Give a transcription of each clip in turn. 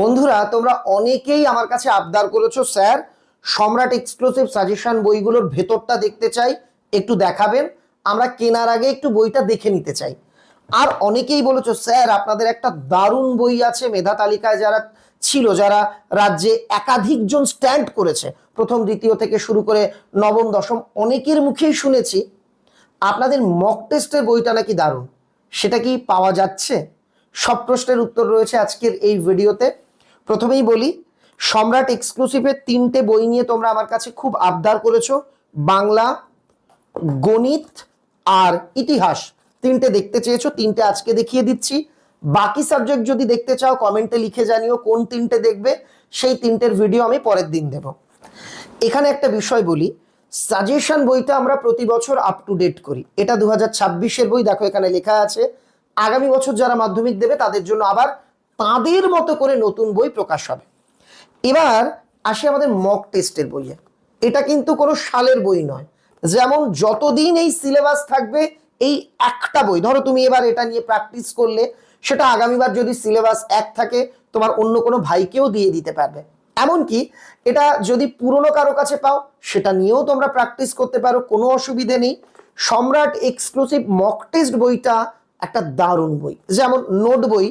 বন্ধুরা, তোমরা অনেকেই আমার কাছে আবদার করেছ, স্যার। সম্রাট এক্সক্লুসিভ সাজেশন বইগুলোর ভেতরটা দেখতে চাই, একটু দেখাবেন। আমরা কেনার আগে একটু বইটা দেখে নিতে চাই। আর অনেকেই বলেছ, স্যার, আপনাদের একটা দারুণ বই আছে, মেধা তালিকায় যারা ছিল, যারা রাজ্যে একাধিকজন স্ট্যান্ড করেছে। প্রথম, দ্বিতীয় থেকে শুরু করে নবম, দশম, অনেকের মুখেই শুনেছি। আপনাদের মক টেস্টের বইটা নাকি দারুণ? সেটা কি পাওয়া যাচ্ছে? সব প্রশ্নের উত্তর রয়েছে আজকের এই ভিডিওতে প্রথমেই বলি, সম্রাট এক্সক্লুসিভের তিনটে বই নিয়ে তোমরা আমার কাছে খুব আবদার করেছ, বাংলা, গণিত আর ইতিহাস। তিনটে দেখতে চেয়েছো, তিনটে আজকে দেখিয়ে দিচ্ছি। বাকি সাবজেক্ট যদি দেখতে চাও কমেন্টে লিখে জানিও কোন তিনটে দেখবে, সেই তিনটের ভিডিও আমি পরের দিন দেব। এখানে একটা বিষয় বলি সাজেশন বইটা আমরা প্রতি বছর আপ টু ডেট করি। এটা দু হাজার বই, দেখো এখানে লেখা আছে। আগামী বছর যারা মাধ্যমিক দেবে, তাদের জন্য আবার তাদের মতো করে নতুন বই প্রকাশ হবে। এবার আসে আমাদের মক টেস্টের বইয়ে। এটা কিন্তু কোনো সালের বই নয়। যেমন যতদিন এই সিলেবাস থাকবে, এই একটা বই, ধরো তুমি এবার এটা নিয়ে প্র্যাকটিস করলে, সেটা আগামীবার যদি সিলেবাস এক থাকে, তোমার অন্য কোনো ভাইকেও দিয়ে দিতে পারবে। এমনকি এটা যদি পুরনো কারও কাছে পাও, সেটা নিয়েও তোমরা প্র্যাকটিস করতে পারো, কোনো অসুবিধে নেই। সম্রাট এক্সক্লুসিভ মক টেস্ট বইটা একটা দারুণ বই। যেমন নোট বই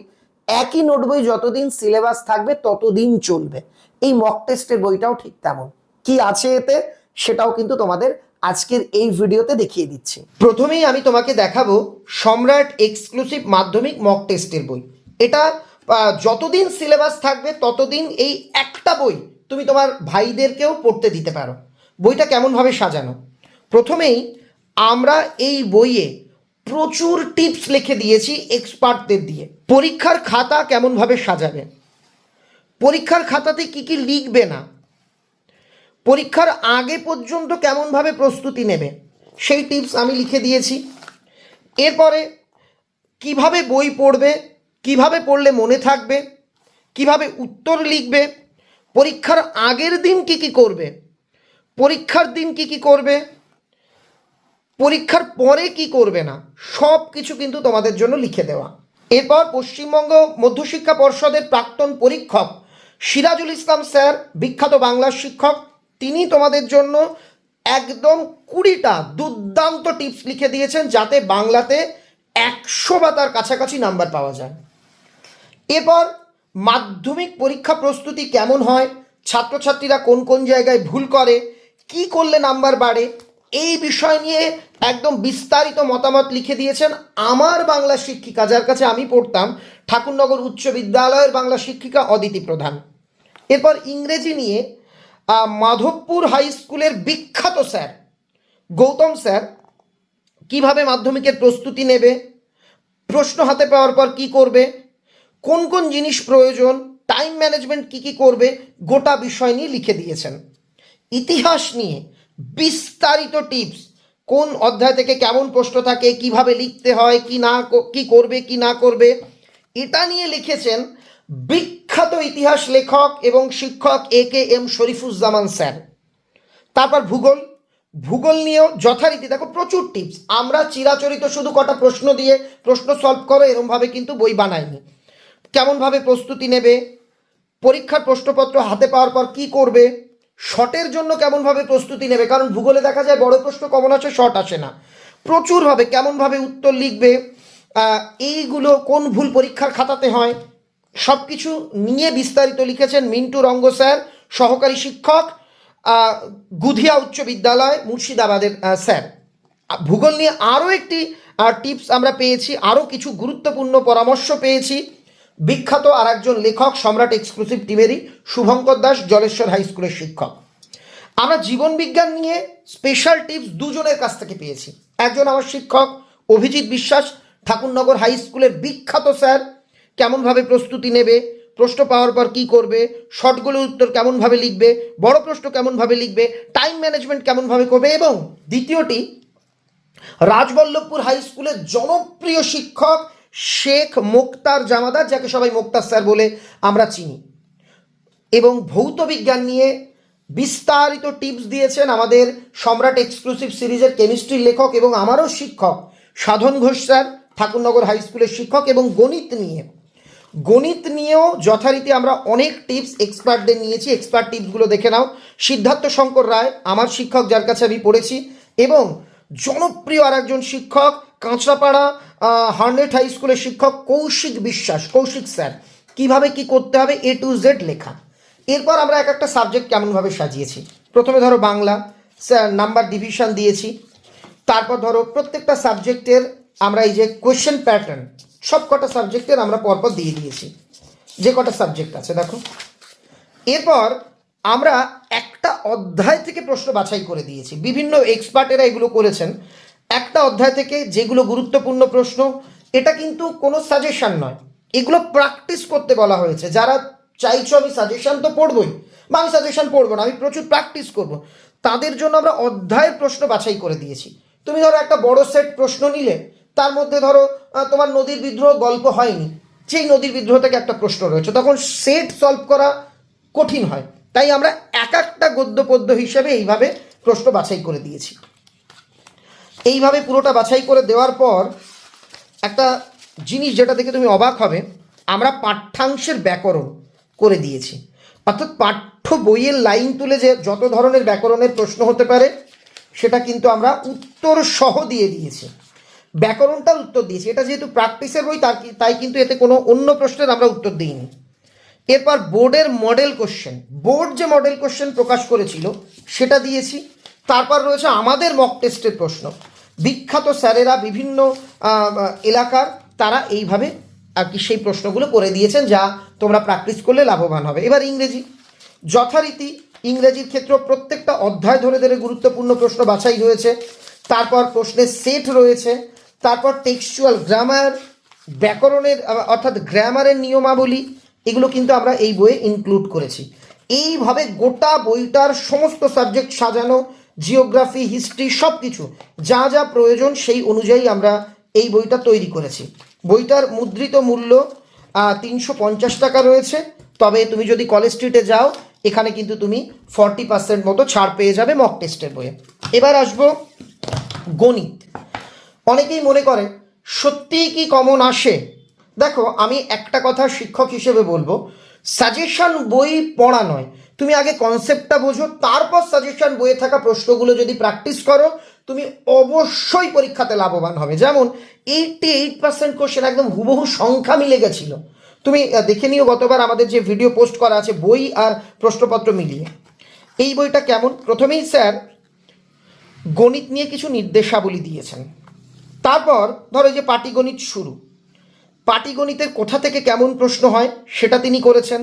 একই নোট বই যতদিন সিলেবাস থাকবে, ততদিন চলবে। এই মক টেস্টের বইটাও ঠিক তেমন। কি আছে এতে, সেটাও কিন্তু তোমাদের আজকের এই ভিডিওতে দেখিয়ে দিচ্ছি। প্রথমেই আমি তোমাকে দেখাবো সম্রাট এক্সক্লুসিভ মাধ্যমিক মক টেস্টের বই। এটা যতদিন সিলেবাস থাকবে, ততদিন এই একটা বই তুমি তোমার ভাইদেরকেও পড়তে দিতে পারো। বইটা কেমনভাবে সাজানো? প্রথমেই আমরা এই বইয়ে প্রচুর টিপস লিখে দিয়েছি এক্সপার্টদের দিয়ে। পরীক্ষার খাতা কেমনভাবে সাজাবে পরীক্ষার খাতাতে কি কি লিখবে না? পরীক্ষার আগে পর্যন্ত কেমনভাবে প্রস্তুতি নেবে সেই টিপস আমি লিখে দিয়েছি। এরপরে কীভাবে বই পড়বে? কীভাবে পড়লে মনে থাকবে? কীভাবে উত্তর লিখবে? পরীক্ষার আগের দিন কি কি করবে? পরীক্ষার দিন কি কি করবে? পরীক্ষার পরে কি করবে না? সব কিছু কিন্তু তোমাদের জন্য লিখে দেওয়া। এরপর পশ্চিমবঙ্গ মধ্যশিক্ষা পর্ষদের প্রাক্তন পরীক্ষক সিরাজুল ইসলাম স্যার, বিখ্যাত বাংলার শিক্ষক, তিনি তোমাদের জন্য একদম কুড়িটা দুর্দান্ত টিপস লিখে দিয়েছেন যাতে বাংলাতে একশো বা তার কাছাকাছি নাম্বার পাওয়া যায়। এরপর মাধ্যমিক পরীক্ষা প্রস্তুতি কেমন হয়? ছাত্রছাত্রীরা কোন কোন জায়গায় ভুল করে? কি করলে নাম্বার বাড়ে? এই বিষয় নিয়ে একদম বিস্তারিত মতামত লিখে দিয়েছেন আমার বাংলা শিক্ষিকা, যার কাছে আমি পড়তাম, ঠাকুরনগর উচ্চ বিদ্যালয়ের বাংলা শিক্ষিকা অদিতি প্রধান। এরপর ইংরেজি নিয়ে মাধবপুর হাই স্কুলের বিখ্যাত স্যার, গৌতম স্যার, কীভাবে মাধ্যমিকের প্রস্তুতি নেবে, প্রশ্ন হাতে পাওয়ার পর কি করবে, কোন কোন জিনিস প্রয়োজন টাইম ম্যানেজমেন্ট কি কি করবে, গোটা বিষয় নিয়ে লিখে দিয়েছেন। ইতিহাস নিয়ে বিস্তারিত টিপস। কোন অধ্যায় থেকে কেমন প্রশ্ন থাকে, কীভাবে লিখতে হয়, কি না ক- করবে, কি না করবে, এটা নিয়ে লিখেছেন বিখ্যাত ইতিহাস লেখক এবং শিক্ষক A K M Sharifuzzaman sir. তারপর ভূগোল। ভূগোল নিয়েও যথারীতি দেখো প্রচুর টিপস। আমরা চিরাচরিত শুধু কটা প্রশ্ন দিয়ে প্রশ্ন সলভ করো, এরমভাবে কিন্তু বই বানাইনি। কেমনভাবে প্রস্তুতি নেবে, পরীক্ষার প্রশ্নপত্র হাতে পাওয়ার পর কি করবে শর্টের জন্য কেমনভাবে প্রস্তুতি নেবে? কারণ ভূগোলে দেখা যায় বড় প্রশ্ন কমন আসে শট আসে না। প্রচুরভাবে কেমনভাবে উত্তর লিখবে এইগুলো কোন ভুল পরীক্ষার খাতাতে হয় সব কিছু নিয়ে বিস্তারিত লিখেছেন মিন্টু রঙ্গ স্যার, সহকারী শিক্ষক গুধিয়া উচ্চ বিদ্যালয়, মুর্শিদাবাদের স্যার। ভূগোল নিয়ে আরও একটি টিপস আমরা পেয়েছি, আরও কিছু গুরুত্বপূর্ণ পরামর্শ পেয়েছি। বিখ্যাত আর একজন লেখক, সম্রাট এক্সক্লুসিভ টিমেরই শুভঙ্কর দাস, জলেশ্বর হাই স্কুলের শিক্ষক। আমরা জীবন বিজ্ঞান নিয়ে স্পেশাল টিপস দুজনের কাছ থেকে পেয়েছি। একজন আমার শিক্ষক, অভিজিৎ বিশ্বাস, ঠাকুরনগর হাই স্কুলের বিখ্যাত স্যার, কেমনভাবে প্রস্তুতি নেবে, প্রশ্ন পাওয়ার পর কি করবে, শর্টগুলোর উত্তর কেমনভাবে লিখবে, বড় প্রশ্ন কেমনভাবে লিখবে টাইম ম্যানেজমেন্ট কেমনভাবে করবে এবং দ্বিতীয়টি, রাজবল্লভপুর হাই স্কুলের জনপ্রিয় শিক্ষক শেখ মোক্তার জামাদার, যাকে সবাই মোক্তার স্যার বলে আমরা চিনি। এবং ভৌত বিজ্ঞান নিয়ে বিস্তারিত টিপস দিয়েছেন আমাদের সম্রাট এক্সক্লুসিভ সিরিজের কেমিস্ট্রির লেখক এবং আমারও শিক্ষক সাধন ঘোষ স্যার, ঠাকুরনগর হাই স্কুলের শিক্ষক এবং গণিত নিয়ে। গণিত নিয়েও যথারীতি আমরা অনেক টিপস এক্সপার্টদের নিয়েছি। এক্সপার্ট টিপসগুলো দেখে নাও। সিদ্ধার্থ শঙ্কর রায়, আমার শিক্ষক যার কাছে আমি পড়েছি এবং জনপ্রিয় আর একজন শিক্ষক কাঁচরাপাড়া হান্ড্রেড হাই স্কুলের শিক্ষক কৌশিক বিশ্বাস, কৌশিক স্যার, কীভাবে কি করতে হবে এ টু জেড লেখা। এরপর আমরা এক একটা সাবজেক্ট কেমনভাবে সাজিয়েছি। প্রথমে ধরো বাংলা নাম্বার ডিভিশন দিয়েছি। তারপর ধরো প্রত্যেকটা সাবজেক্টের আমরা এই যে কোয়েশ্চেন প্যাটার্ন সব কটা সাবজেক্টের আমরা পরপর দিয়ে দিয়েছি। যে কটা সাবজেক্ট আছে, দেখো। এরপর আমরা একটা অধ্যায় থেকে প্রশ্ন বাছাই করে দিয়েছি। বিভিন্ন এক্সপার্টেরা এগুলো করেছেন। একটা অধ্যায় থেকে যেগুলো গুরুত্বপূর্ণ প্রশ্ন, এটা কিন্তু কোনো সাজেশন নয়। এগুলো প্র্যাকটিস করতে বলা হয়েছে। যারা চাইছো আমি সাজেশান তো পড়বই, বা আমি সাজেশন পড়ব না, আমি প্রচুর প্র্যাকটিস করব, তাদের জন্য আমরা অধ্যায়ের প্রশ্ন বাছাই করে দিয়েছি। তুমি ধরো একটা বড় সেট প্রশ্ন নিলে, তার মধ্যে ধরো তোমার নদীর বিদ্রোহ গল্প হয়নি, সেই নদীর বিদ্রোহ থেকে একটা প্রশ্ন রয়েছে। তখন সেট সলভ করা কঠিন হয়। তাই আমরা এক একটা গদ্য পদ্য হিসেবে এইভাবে প্রশ্ন বাছাই করে দিয়েছি। এইভাবে পুরোটা বাছাই করে দেওয়ার পর একটা জিনিস যেটা দেখে তুমি অবাক হবে, আমরা পাঠ্যাংশের ব্যাকরণ করে দিয়েছি। অর্থাৎ পাঠ্য বইয়ের লাইন তুলে যে যত ধরনের ব্যাকরণের প্রশ্ন হতে পারে, সেটা কিন্তু আমরা উত্তর সহ দিয়ে দিয়েছি। ব্যাকরণটার উত্তর দিয়েছি। এটা যেহেতু প্র্যাকটিসের বই, তার তাই কিন্তু এতে কোনো অন্য প্রশ্নের আমরা উত্তর দিইনি। এরপর বোর্ডের মডেল কোশ্চেন বোর্ড যে মডেল কোশ্চেন প্রকাশ করেছিল, সেটা দিয়েছি। তারপর রয়েছে আমাদের মক টেস্টের প্রশ্ন। বিখ্যাত স্যারেরা বিভিন্ন এলাকার তারা এইভাবে আর কি সেই প্রশ্নগুলো করে দিয়েছেন যা তোমরা প্র্যাকটিস করলে লাভবান হবে। এবার ইংরেজি। যথারীতি ইংরেজির ক্ষেত্রে প্রত্যেকটা অধ্যায় ধরে ধরে গুরুত্বপূর্ণ প্রশ্ন বাছাই হয়েছে। তারপর প্রশ্নের সেট রয়েছে। তারপর টেক্সচুয়াল গ্রামার ব্যাকরণের অর্থাৎ গ্রামারের নিয়মাবলী, এগুলো কিন্তু আমরা এই বইয়ে ইনক্লুড করেছি। এইভাবে গোটা বইটার সমস্ত সাবজেক্ট সাজানো জিওগ্রাফি, হিস্ট্রি সব কিছু যা যা প্রয়োজন সেই অনুযায়ী আমরা এই বইটা তৈরি করেছি। বইটার মুদ্রিত মূল্য তিনশো পঞ্চাশ টাকা রয়েছে। তবে তুমি যদি কলেজ স্ট্রিটে যাও, এখানে কিন্তু তুমি ফর্টি পার্সেন্ট মতো ছাড় পেয়ে যাবে মক টেস্টের বইয়ে। এবার আসব গণিত। অনেকেই মনে করে, সত্যিই কি কমন আসে? দেখো, আমি একটা কথা শিক্ষক হিসেবে বলব সাজেশন বই পড়া নয় তুমি আগে কনসেপ্টটা বোঝো, তারপর সাজেশন বইয়ে থাকা প্রশ্নগুলো যদি প্র্যাকটিস করো, তুমি অবশ্যই পরীক্ষাতে লাভবান হবে। যেমন এইটটি এইট পার্সেন্ট কোশ্চেন একদম হুবহু সংখ্যা মিলে গেছিল। তুমি দেখে নিও গতবার আমাদের যে ভিডিও পোস্ট করা আছে, বই আর প্রশ্নপত্র মিলিয়ে। এই বইটা কেমন? প্রথমেই স্যার গণিত নিয়ে কিছু নির্দেশাবলী দিয়েছেন। তারপর ধরো যে পাটিগণিত শুরু। পাটিগণিতের কোথা থেকে কেমন প্রশ্ন হয়, সেটা তিনি করেছেন।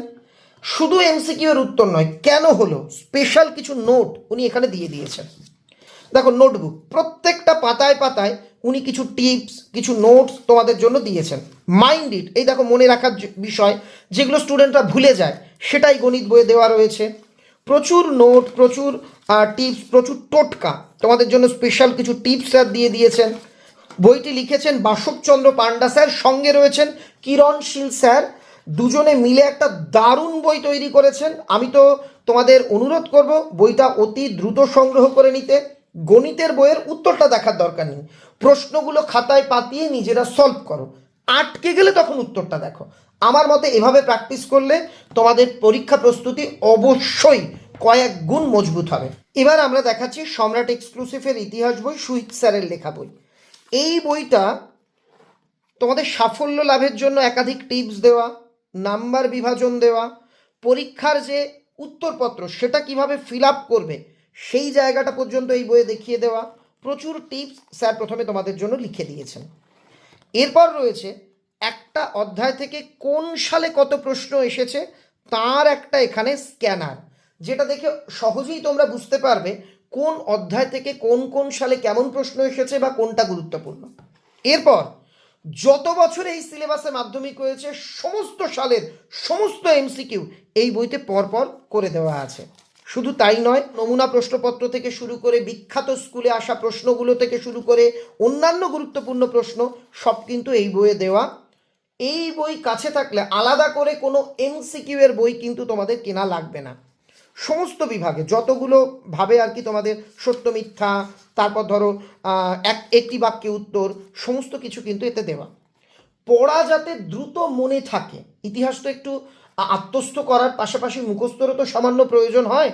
শুধু এমসিকিউ এর উত্তর নয়, কেন হলো? স্পেশাল কিছু নোট উনি এখানে দিয়ে দিয়েছেন। দেখো নোটবুক প্রত্যেকটা পাতায় পাতায় উনি কিছু টিপস কিছু নোটস তোমাদের জন্য দিয়েছেন। মাইন্ড ইট এই দেখো, মনে রাখার বিষয়, যেগুলো স্টুডেন্টরা ভুলে যায়, সেটাই গণিত বইয়ে দেওয়া রয়েছে। প্রচুর নোট প্রচুর টিপস প্রচুর টোটকা তোমাদের জন্য স্পেশাল কিছু টিপস স্যার দিয়ে দিয়েছেন। বইটি লিখেছেন বাসবচন্দ্র পান্ডা স্যার সঙ্গে রয়েছেন কিরণশীল স্যার দুজনে মিলে একটা দারুণ বই তৈরি করেছেন। আমি তো তোমাদের অনুরোধ করব বইটা অতি দ্রুত সংগ্রহ করে নিতে। গণিতের বইয়ের উত্তরটা দেখার দরকার নেই। প্রশ্নগুলো খাতায় পাতিয়ে নিজেরা সলভ করো। আটকে গেলে তখন উত্তরটা দেখো। আমার মতে এভাবে প্র্যাকটিস করলে তোমাদের পরীক্ষা প্রস্তুতি অবশ্যই কয়েক গুণ মজবুত হবে। এবার আমরা দেখাচ্ছি সম্রাট এক্সক্লুসিভের ইতিহাস বই সুহিত স্যারের লেখা বই। এই বইটা তোমাদের সাফল্য লাভের জন্য একাধিক টিপস দেওয়া নাম্বার বিভাজন দেওয়া, পরীক্ষার যে উত্তরপত্র সেটা কীভাবে ফিল আপ করবে, সেই জায়গাটা পর্যন্ত এই বইয়ে দেখিয়ে দেওয়া। প্রচুর টিপস স্যার প্রথমে তোমাদের জন্য লিখে দিয়েছেন। এরপর রয়েছে, একটা অধ্যায় থেকে কোন সালে কত প্রশ্ন এসেছে, তার একটা এখানে স্ক্যানার যেটা দেখে সহজেই তোমরা বুঝতে পারবে কোন অধ্যায় থেকে কোন কোন সালে কেমন প্রশ্ন এসেছে বা কোনটা গুরুত্বপূর্ণ। এরপর যত বছর এই সিলেবাসে মাধ্যমিক হয়েছে, সমস্ত সালের সমস্ত এমসিকিউ এই বইতে পরপর করে দেওয়া আছে। শুধু তাই নয়, নমুনা প্রশ্নপত্র থেকে শুরু করে, বিখ্যাত স্কুলে আসা প্রশ্নগুলো থেকে শুরু করে, অন্যান্য গুরুত্বপূর্ণ প্রশ্ন, সব কিন্তু এই বইয়ে দেওয়া। এই বই কাছে থাকলে আলাদা করে কোনো এমসিকিউ এর বই কিন্তু তোমাদের কেনা লাগবে না। সমস্ত বিভাগে যতগুলো ভাবে আর কি তোমাদের সত্য মিথ্যা তারপর ধরো এক একটি বাক্যে উত্তর সমস্ত কিছু কিন্তু এতে দেওয়া। পড়া যাতে দ্রুত মনে থাকে ইতিহাস তো একটু আত্মস্থ করার পাশাপাশি মুখস্থরও তো সামান্য প্রয়োজন হয়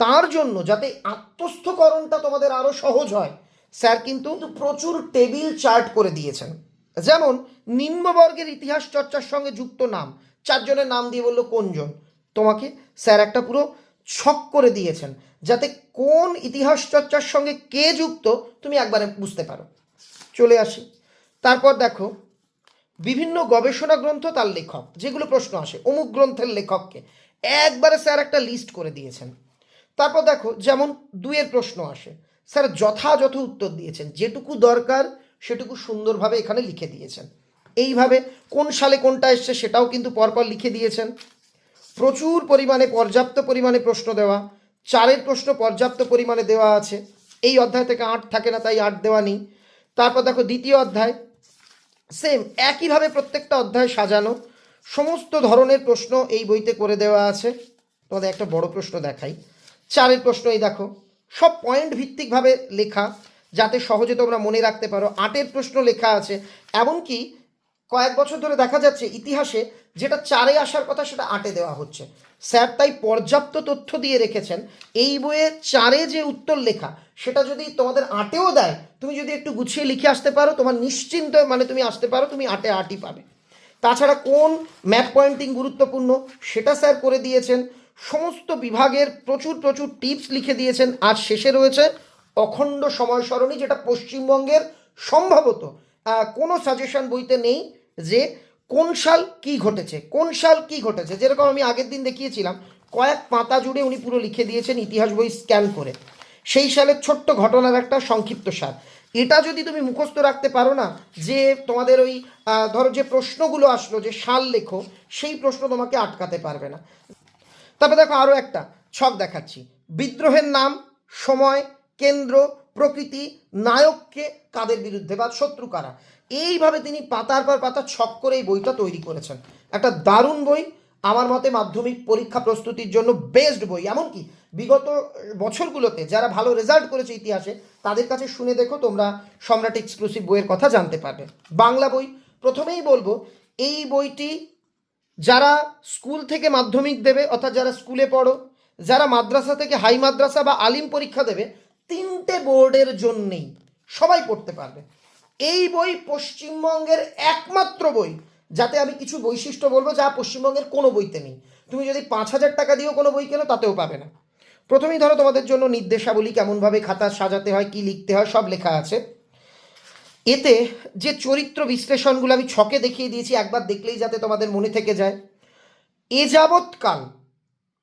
তার জন্য যাতে আত্মস্থকরণটা তোমাদের আরও সহজ হয় স্যার কিন্তু প্রচুর টেবিল চার্ট করে দিয়েছেন। যেমন নিম্নবর্গের ইতিহাস চর্চার সঙ্গে যুক্ত নাম চারজনের নাম দিয়ে বলল কোনজন? তোমাকে স্যার একটা পুরো ছক করে দিয়েছেন, যাতে কোন ইতিহাস চর্চার সঙ্গে কে যুক্ত তুমি একবারে বুঝতে পারো। চলে আসি। তারপর দেখো, বিভিন্ন গবেষণা গ্রন্থ তার লেখক, যেগুলো প্রশ্ন আসে, অমুক গ্রন্থের লেখককে। একবারে স্যার একটা লিস্ট করে দিয়েছেন। তারপর দেখো, যেমন দুইয়ের প্রশ্ন আসে, স্যার যথাযথ উত্তর দিয়েছেন, যেটুকু দরকার সেটুকু সুন্দরভাবে এখানে লিখে দিয়েছেন। এইভাবে কোন সালে কোনটা এসছে সেটাও কিন্তু পরপর লিখে দিয়েছেন। প্রচুর পরিমাণে পর্যাপ্ত পরিমাণে প্রশ্ন দেওয়া, চারের প্রশ্ন পর্যাপ্ত পরিমাণে দেওয়া আছে। এই অধ্যায় থেকে আট থাকে না, তাই আট দেওয়া নেই। তারপর দেখো দ্বিতীয় অধ্যায়। সেম একইভাবে প্রত্যেকটা অধ্যায় সাজানো। সমস্ত ধরনের প্রশ্ন এই বইতে করে দেওয়া আছে। তোমাদের একটা বড় প্রশ্ন দেখাই। চারের প্রশ্ন এই দেখো। সব পয়েন্ট ভিত্তিকভাবে লেখা, যাতে সহজে তোমরা মনে রাখতে পারো। আটের প্রশ্ন লেখা আছে। এমনকি কয়েক বছর ধরে দেখা যাচ্ছে ইতিহাসে যেটা চারে আসার কথা সেটা আটে দেওয়া হচ্ছে। স্যার, তাই পর্যাপ্ত তথ্য দিয়ে রেখেছেন। এই বইয়ে চারে যে উত্তর লেখা, সেটা যদি তোমাদের আটেও দেয়, তুমি যদি একটু গুছিয়ে লিখে আসতে পারো, তোমার নিশ্চিন্ত মানে তুমি আসতে পারো, তুমি আটে আটই পাবে। তাছাড়া কোন ম্যাপ পয়েন্টিং গুরুত্বপূর্ণ, সেটা স্যার করে দিয়েছেন। সমস্ত বিভাগের প্রচুর প্রচুর টিপস লিখে দিয়েছেন। আর শেষে রয়েছে অখণ্ড সময় সরণি, যেটা পশ্চিমবঙ্গের সম্ভবত কোনো সাজেশন বইতে নেই যে কোন সাল কি ঘটেছে? কোন সাল কি ঘটেছে? যেরকম আমি আগের দিন দেখিয়েছিলাম, কয়েক পাতা জুড়ে উনি পুরো লিখে দিয়েছেন ইতিহাস বই স্ক্যান করে। সেই সালের ছোট্ট ঘটনার একটা সংক্ষিপ্ত সার এটা যদি তুমি মুখস্থ রাখতে পারো না, যে তোমাদের ওই ধরো যে প্রশ্নগুলো আসলো, যে সাল লেখো, সেই প্রশ্ন তোমাকে আটকাতে পারবে না। তারপরে দেখো আরও একটা ছক দেখাচ্ছি। বিদ্রোহের নাম, সময়, কেন্দ্র প্রকৃতি নায়ককে কাদের বিরুদ্ধে বা শত্রু কারা? এইভাবে তিনি পাতার পর পাতা ছক করে এই বইটা তৈরি করেছেন। একটা দারুণ বই, আমার মতে মাধ্যমিক পরীক্ষা প্রস্তুতির জন্য বেস্ট বই। এমনকি বিগত বছরগুলোতে যারা ভালো রেজাল্ট করেছে ইতিহাসে, তাদের কাছে শুনে দেখো তোমরা সম্রাট এক্সক্লুসিভ বইয়ের কথা জানতে পারবে। বাংলা বই। প্রথমেই বলব, এই বইটি যারা স্কুল থেকে মাধ্যমিক দেবে, অর্থাৎ যারা স্কুলে পড়ো, যারা মাদ্রাসা থেকে হাই মাদ্রাসা বা আলিম পরীক্ষা দেবে তিনটে বোর্ডের জন্যেই সবাই পড়তে পারবে। এই বই পশ্চিমবঙ্গের একমাত্র বই, যাতে আমি কিছু বৈশিষ্ট্য বলব যা পশ্চিমবঙ্গের কোনো বইতে নেই। তুমি যদি পাঁচ হাজার টাকা দিয়েও কোনো বই কেনো, তাতেও পাবে না। প্রথমেই ধরো তোমাদের জন্য নির্দেশাবলী, কেমনভাবে খাতা সাজাতে হয়, কি লিখতে হয়, সব লেখা আছে। এতে যে চরিত্র বিশ্লেষণগুলো আমি ছকে দেখিয়ে দিয়েছি, একবার দেখলেই যাতে তোমাদের মনে থেকে যায়। এ যাবৎকাল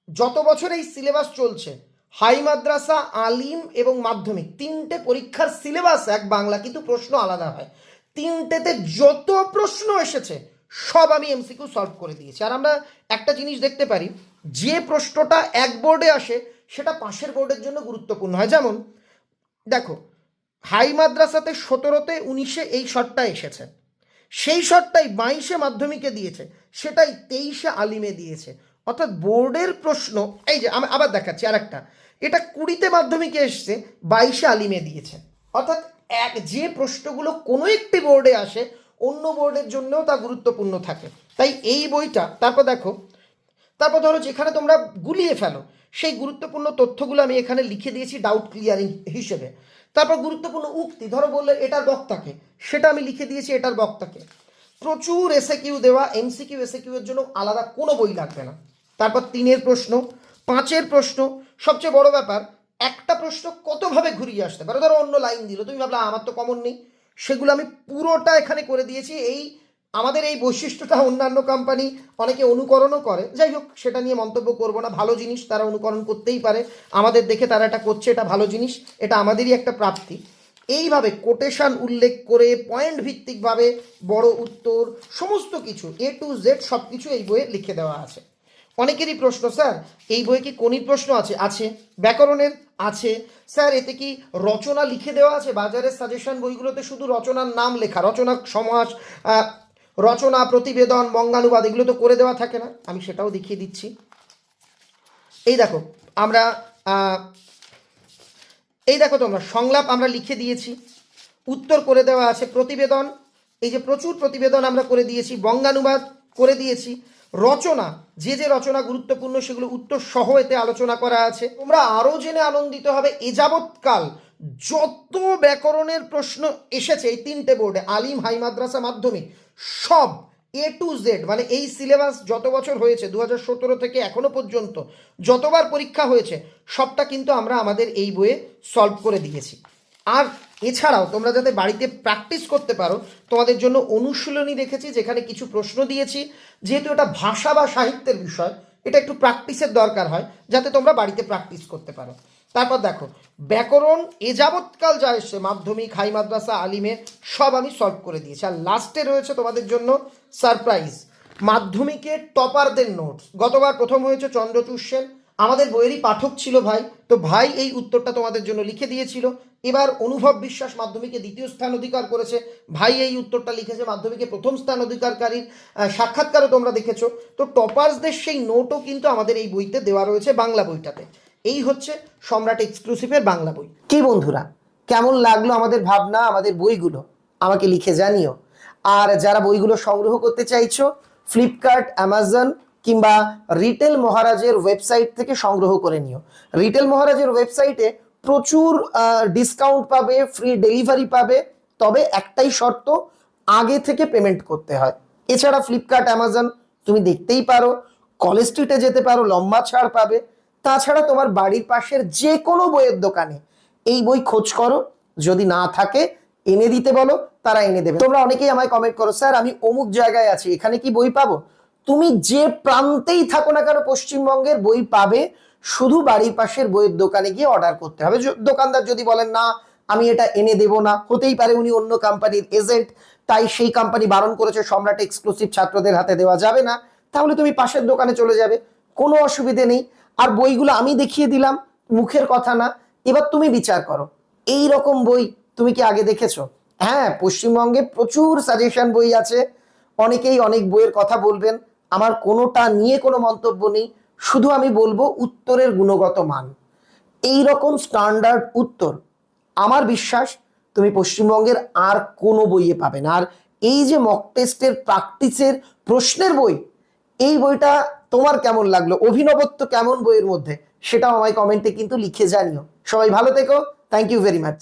যত বছর এই সিলেবাস চলছে হাই মাদ্রাসা, আলিম এবং মাধ্যমিক। তিনটে পরীক্ষার সিলেবাস, এক বাংলা, কিন্তু প্রশ্ন আলাদা হয়। তিনটেতে যত প্রশ্ন এসেছে, সব আমি এমসিকিউ সলভ করে দিয়েছি। আর আমরা একটা জিনিস দেখতে পারি, যে প্রশ্নটা এক বোর্ডে আসে, সেটা পাশের বোর্ডের জন্য গুরুত্বপূর্ণ হয়। যেমন, দেখো, হাই মাদ্রাসাতে সতেরোতে উনিশে এই শটটা এসেছে। সেই শটটাই বাইশে মাধ্যমিকে দিয়েছে, সেটাই তেইশে আলিমে দিয়েছে। অর্থাৎ বোর্ডের প্রশ্ন, এই যে আমি আবার দেখাচ্ছি আর একটা এটা কুড়িতে মাধ্যমিকে এসছে, বাইশে আলিমে দিয়েছে অর্থাৎ এক, যে প্রশ্নগুলো কোনো একটি বোর্ডে আসে, অন্য বোর্ডের জন্যও তা গুরুত্বপূর্ণ থাকে। তাই এই বইটা, তারপর দেখো, তারপর ধরো যেখানে তোমরা গুলিয়ে ফেলো, সেই গুরুত্বপূর্ণ তথ্যগুলো আমি এখানে লিখে দিয়েছি ডাউট ক্লিয়ারিং হিসেবে। তারপর গুরুত্বপূর্ণ উক্তি, ধরো বললে এটার বক্তাকে, সেটা আমি লিখে দিয়েছি এটার বক্তাকে। প্রচুর এসে কিউ দেওয়া এমসি কিউ এসে কিউ এর জন্য আলাদা কোনো বই লাগবে না। তারপর তিনের প্রশ্ন, পাঁচের প্রশ্ন সবচেয়ে বড় ব্যাপার, একটা প্রশ্ন কতভাবে ঘুরিয়ে আসতে পারে? ধরো অন্য লাইন দিল, তুমি ভাবলা, আমার তো কমন নেই। সেগুলো আমি পুরোটা এখানে করে দিয়েছি। এই আমাদের এই বৈশিষ্ট্যটা অন্যান্য কোম্পানি অনেকে অনুকরণও করে। যাই হোক, সেটা নিয়ে মন্তব্য করব না। ভালো জিনিস তারা অনুকরণ করতেই পারে। আমাদের দেখে তারা এটা করছে, এটা ভালো জিনিস, এটা আমাদেরই একটা প্রাপ্তি। এইভাবে কোটেশান উল্লেখ করে পয়েন্ট ভিত্তিকভাবে বড় উত্তর, সমস্ত কিছু এ টু জেড সব কিছু এই বইয়ে লিখে দেওয়া আছে। অনেকেরই প্রশ্ন, স্যার, এই বইয়ে কি কোনির প্রশ্ন আছে? আছে, ব্যাকরণের আছে। স্যার, এতে কি রচনা লিখে দেওয়া আছে? বাজারের সাজেশন বইগুলোতে শুধু রচনার নাম লেখা, রচনা সমাজ রচনা, প্রতিবেদন, বঙ্গানুবাদ, এগুলো তো করে দেওয়া থাকে না। আমি সেটাও দেখিয়ে দিচ্ছি। এই দেখো, আমরা এই দেখো তোমরা, সংলাপ আমরা লিখে দিয়েছি। উত্তর করে দেওয়া আছে প্রতিবেদন। এই যে প্রচুর প্রতিবেদন আমরা করে দিয়েছি, বঙ্গানুবাদ করে দিয়েছি। রচনা, যে যে রচনা গুরুত্বপূর্ণ সেগুলো উত্তর সহ এতে আলোচনা করা আছে। তোমরা আরও জেনে আনন্দিত হবে এ যাবৎকাল যত ব্যাকরণের প্রশ্ন এসেছে এই তিনটে বোর্ডে, আলিম হাই মাদ্রাসা মাধ্যমিক, সব এ টু জেড মানে এই সিলেবাস যত বছর হয়েছে দু হাজার সতেরো থেকে এখনও পর্যন্ত যতবার পরীক্ষা হয়েছে, সবটা কিন্তু আমরা আমাদের এই বইয়ে সলভ করে দিয়েছি। আর এছাড়াও তোমরা যাতে বাড়িতে প্র্যাকটিস করতে পারো, তোমাদের জন্য অনুশীলনী রেখেছি যেখানে কিছু প্রশ্ন দিয়েছি। যেহেতু এটা ভাষা বা সাহিত্যের বিষয়, এটা একটু প্র্যাকটিসের দরকার হয়, যাতে তোমরা বাড়িতে প্র্যাকটিস করতে পারো। তারপর দেখো, ব্যাকরণ এ যাবৎকাল যা এসছে মাধ্যমিক, হাই মাদ্রাসা, আলিমে, সব আমি সলভ করে দিয়েছি। আর লাস্টে রয়েছে তোমাদের জন্য সারপ্রাইজ মাধ্যমিকের টপারদের নোটস গতবার প্রথম হয়েছে চন্দ্রচূড় সেন, আমাদের বইয়েরই পাঠক ছিল ভাই, তো ভাই এই উত্তরটা তোমাদের জন্য লিখে দিয়েছিল। এবার অনুভব বিশ্বাস মাধ্যমিকে দ্বিতীয় স্থান অধিকার করেছে। ভাই এই উত্তরটা লিখেছে, মাধ্যমিকে প্রথম স্থান অধিকারকারীর সাক্ষাৎকারও তোমরা দেখেছ। তো টপার্সদের সেই নোটও কিন্তু আমাদের এই বইতে দেওয়া রয়েছে বাংলা বইটাতে। এই হচ্ছে সম্রাট এক্সক্লুসিভের বাংলা বই। কি বন্ধুরা, কেমন লাগল আমাদের ভাবনা, আমাদের বইগুলো? আমাকে লিখে জানিও। আর যারা বইগুলো সংগ্রহ করতে চাইছো ফ্লিপকার্ট অ্যামাজন কিংবা রিটেল মহারাজের ওয়েবসাইট থেকে সংগ্রহ করে নিও। রিটেল মহারাজের ওয়েবসাইটে প্রচুর ডিসকাউন্ট পাবে ফ্রি ডেলিভারি পাবে, তবে একটাই শর্ত, আগে থেকে পেমেন্ট করতে হয়। এছাড়া ফ্লিপকার্ট অ্যামাজন তুমি দেখতেই পারো কলেজ স্ট্রিটে যেতে পারো, লম্বা ছাড় পাবে। তাছাড়া তোমার বাড়ির পাশের যে কোনো বইয়ের দোকানে এই বই খোঁজ করো, যদি না থাকে, এনে দিতে বলো, তারা এনে দেবে। তোমরা অনেকেই আমায় কমেন্ট করো, স্যার, আমি অমুক জায়গায় আছি, এখানে কি বই পাবো? তুমি যে প্রান্তেই থাকো না কেন, পশ্চিমবঙ্গের বই পাবে শুধু বাড়ির পাশের বইয়ের দোকানে গিয়ে অর্ডার করতে হবে। দোকানদার যদি বলেন, না, আমি এটা এনে দেব না। হতেই পারে উনি অন্য কোম্পানির এজেন্ট তাই সেই কোম্পানি বারণ করেছে, সম্রাট এক্সক্লুসিভ ছাত্রদের হাতে দেওয়া যাবে না। তাহলে তুমি পাশের দোকানে চলে যাবে। কোনো অসুবিধে নেই। আর বইগুলো আমি দেখিয়ে দিলাম, মুখের কথা না। এবার তুমি বিচার করো। এই রকম বই তুমি কি আগে দেখেছ? হ্যাঁ পশ্চিমবঙ্গে প্রচুর সাজেশন বই আছে। অনেকেই অনেক বইয়ের কথা বলবেন। আমার কোনোটা নিয়ে কোনো মন্তব্য নেই। শুধু আমি বলব উত্তরের গুণগত মান। এই রকম স্ট্যান্ডার্ড উত্তর। আমার বিশ্বাস, তুমি পশ্চিমবঙ্গের আর কোনো বইয়ে পাবে না। আর এই যে মক টেস্টের প্র্যাকটিসের প্রশ্নের বই, এই বইটা তোমার কেমন লাগল? অভিনবত্ব কেমন বইয়ের মধ্যে? সেটাও আমায় কমেন্টে কিন্তু লিখে জানিও। সবাই ভালো থেকো। Thank you very much